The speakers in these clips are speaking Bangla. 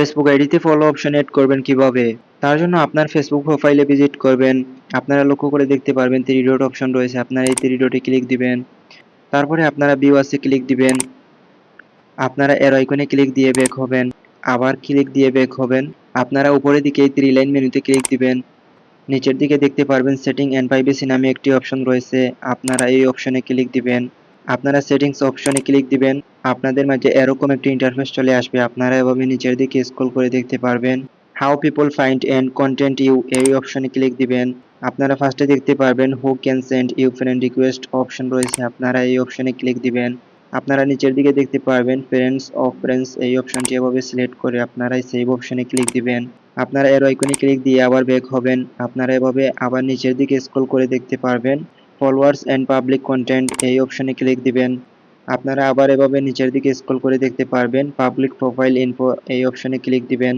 ফেসবুক আইডিতে ফলো অপশন এড করবেন কীভাবে? তার জন্য আপনার ফেসবুক প্রোফাইলে ভিজিট করবেন। আপনারা লক্ষ্য করে দেখতে পারবেন থ্রি ডট অপশন রয়েছে। আপনারা এই থ্রি ডটে ক্লিক দিবেন। তারপরে আপনারা আছে ক্লিক দিবেন। আপনারা এর আইকনে ক্লিক দিয়ে ব্যাক হবেন। আবার ক্লিক দিয়ে ব্যাক হবেন। আপনারা উপরের দিকে এই থ্রি লাইন মেনুতে ক্লিক দিবেন। নিচের দিকে দেখতে পারবেন সেটিং অ্যান্ড প্রাইভেসি নামে একটি অপশন রয়েছে। আপনারা এই অপশনে ক্লিক দিবেন। আপনারা সেটিংস অপশনে ক্লিক দিবেন। আপনাদের মাঝে এরকম একটি ইন্টারফেস চলে আসবে। আপনারা এভাবে নিচের দিকে স্ক্রল করে দেখতে পারবেন। How people find and content you এই অপশনে ক্লিক দিবেন। আপনারা ফার্স্টে দেখতে পারবেন who can send you friend request option রয়েছে। আপনারা এই অপশনে ক্লিক দিবেন। আপনারা নিচের দিকে দেখতে পারবেন ফ্রেন্ডস অফ ফ্রেন্ডস এই অপশনটি এভাবে সিলেক্ট করে আপনারা সেভ অপশনে ক্লিক দিবেন। আপনারা এর আইকনে ক্লিক দিয়ে আবার ব্যাক হবেন। আপনারা এভাবে আবার নিচের দিকে স্ক্রল করে দেখতে পারবেন। ফলোয়ার্স অ্যান্ড পাবলিক কন্টেন্ট এই অপশনে ক্লিক দিবেন। আপনারা আবার এভাবে নিচের দিকে স্ক্রল করে দেখতে পারবেন পাবলিক প্রোফাইল ইনফো এই অপশনে ক্লিক দিবেন।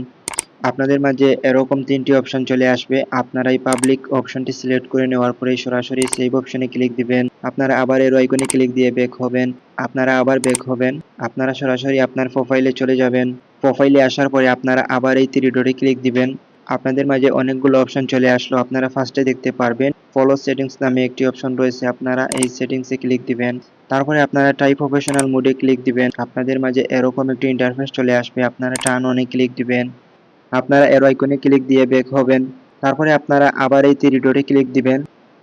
আপনাদের মাঝে এরকম তিনটি অপশন চলে আসবে আপনারা এই পাবলিক অপশনটি সিলেক্ট করে নেওয়ার পরে সরাসরি সেভ অপশনে ক্লিক দিবেন। আপনারা আবার এর আইকনে ক্লিক দিয়ে ব্যাক হবেন, আপনারা আবার ব্যাক হবেন, আপনারা সরাসরি আপনার প্রোফাইলে চলে যাবেন। প্রোফাইলে আসার পরে আপনারা আবার এই থ্রি ডটে ক্লিক দিবেন। আপনাদের মাঝে অনেকগুলো অপশন চলে আসলো, আপনারা ফার্স্টে দেখতে পারবেন। ফলো সেটিংস নামে একটি অপশন রয়েছে, আপনারা এই সেটিংসে ক্লিক দিবেন। তারপরে আপনারা টাই প্রফেশনাল মোডে ক্লিক দিবেন। আপনাদের মাঝে এরকম একটি ইন্টারফেস চলে আসবে, আপনারা টার্ন অনে ক্লিক দিবেন। আপনারা এর আইকনে ক্লিক দিয়ে ব্যাক হবেন। তারপরে আপনারা আবার এই থ্রি ডটে ক্লিক দিবেন।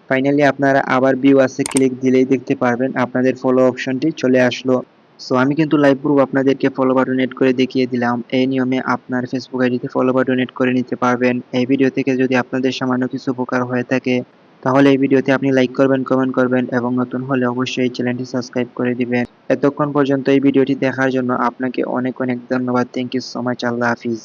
ফাইনালি আপনারা আবার ভিউ আছে ক্লিক দিলেই দেখতে পারবেন আপনাদের ফলো অপশনটি চলে আসলো। সো আমি কিন্তু লাইভ প্রুফ আপনাদেরকে ফলো বাটন এড করে দেখিয়ে দিলাম। এই নিয়মে আপনার ফেসবুক আইডিতে ফলো বাটন এড করে নিতে পারবেন। এই ভিডিও থেকে যদি আপনাদের সামান্য কিছু উপকার হয়ে থাকে তাহলে এই ভিডিওতে আপনি লাইক করবেন কমেন্ট করবেন এবং নতুন হলে অবশ্যই এই চ্যানেলটি সাবস্ক্রাইব করে দিবেন। এতক্ষণ পর্যন্ত এই ভিডিওটি দেখার জন্য আপনাকে অনেক অনেক ধন্যবাদ। Thank you so much Allah Hafiz.